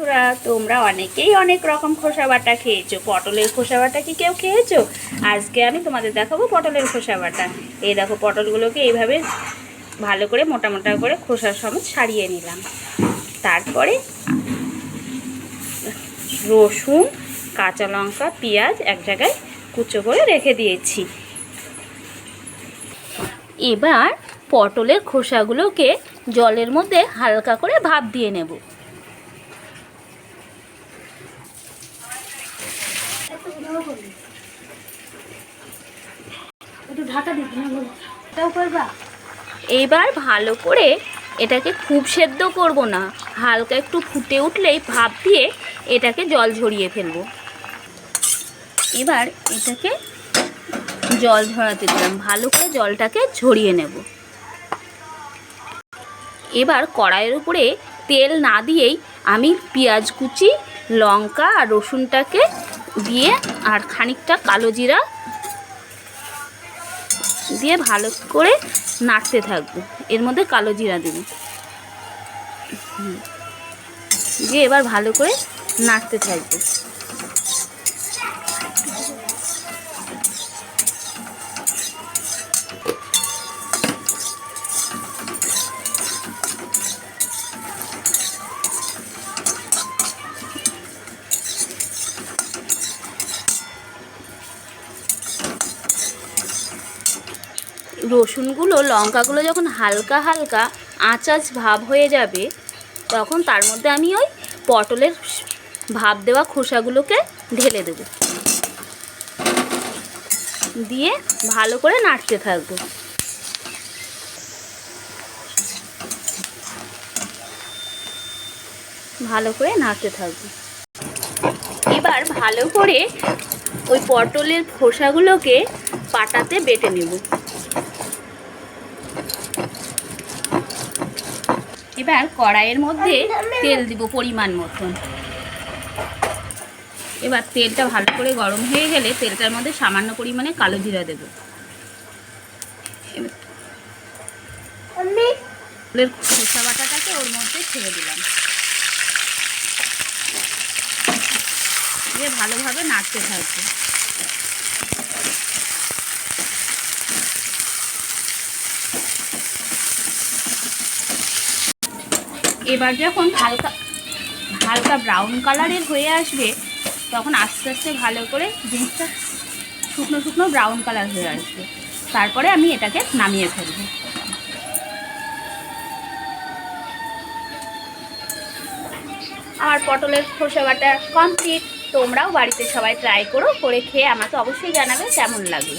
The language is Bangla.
বন্ধুরা, তোমরা অনেকেই অনেক রকম খোসা বাটা খেয়েছো। পটলের খোসা বাটা কি কেউ খেয়েছো? আজকে আমি তোমাদের দেখাবো পটলের খোসা বাটা। এই দেখো, পটলগুলোকে এইভাবে ভালো করে, মোটা মোটা করে খোসার সমেত ছাড়িয়ে নিলাম। তারপরে রসুন, কাঁচা লঙ্কা, পেঁয়াজ এক জায়গায় কুচো করে রেখে দিয়েছি। এবার পটলের খোসাগুলোকে জলের মধ্যে হালকা করে ভাপ দিয়ে নেব। এবার ভালো করে এটাকে খুব সেদ্ধ করব না, হালকা একটু ফুটে উঠলেই ভাপ দিয়ে এটাকে জল ঝরিয়ে ফেলব। এবার এটাকে জল ঝরাতে দিলাম, ভালো করে জলটাকে ঝরিয়ে নেব। এবার কড়াইয়ের উপরে তেল না দিয়েই আমি পেঁয়াজ কুচি, লঙ্কা আর রসুনটাকে দিয়ে আর খানিকটা কালো জিরা দিয়ে ভালো করে নাড়তে থাকব এর মধ্যে কালো জিরা দেব। দিয়ে এবার ভালো করে নাড়তে থাকব রসুনগুলো, লঙ্কাগুলো যখন হালকা হালকা আঁচাচ ভাব হয়ে যাবে, তখন তার মধ্যে আমি ওই পটলের ভাব দেওয়া খোসাগুলোকে ঢেলে দেব। দিয়ে ভালো করে নাড়তে থাকব। ভালো করে নাড়তে থাকব। এবার ভালো করে ওই পটলের খোসাগুলোকে পাটাতে বেটে নেব। এবার কড়াইয়ের মধ্যে তেল দিব পরিমাণ মতন। এবার তেলটা ভালো করে গরম হয়ে গেলে তেলটার মধ্যে সামান্য পরিমাণে কালো জিরা দেব। পটলের খোসা বাটাটাকে ওর মধ্যে ছেড়ে দিলাম। দিয়ে ভালোভাবে নাড়তে থাকব। এবার যখন হালকা হালকা ব্রাউন কালারের হয়ে আসবে, তখন আস্তে আস্তে ভালো করে জিনিসটা শুকনো শুকনো ব্রাউন কালার হয়ে আসবে। তারপরে আমি এটাকে নামিয়ে ফেলব। আমার পটলের খোসা বাটা কমপ্লিট তোমরাও বাড়িতে সবাই ট্রাই করো, করে খেয়ে আমাকে অবশ্যই জানাবে কেমন লাগল।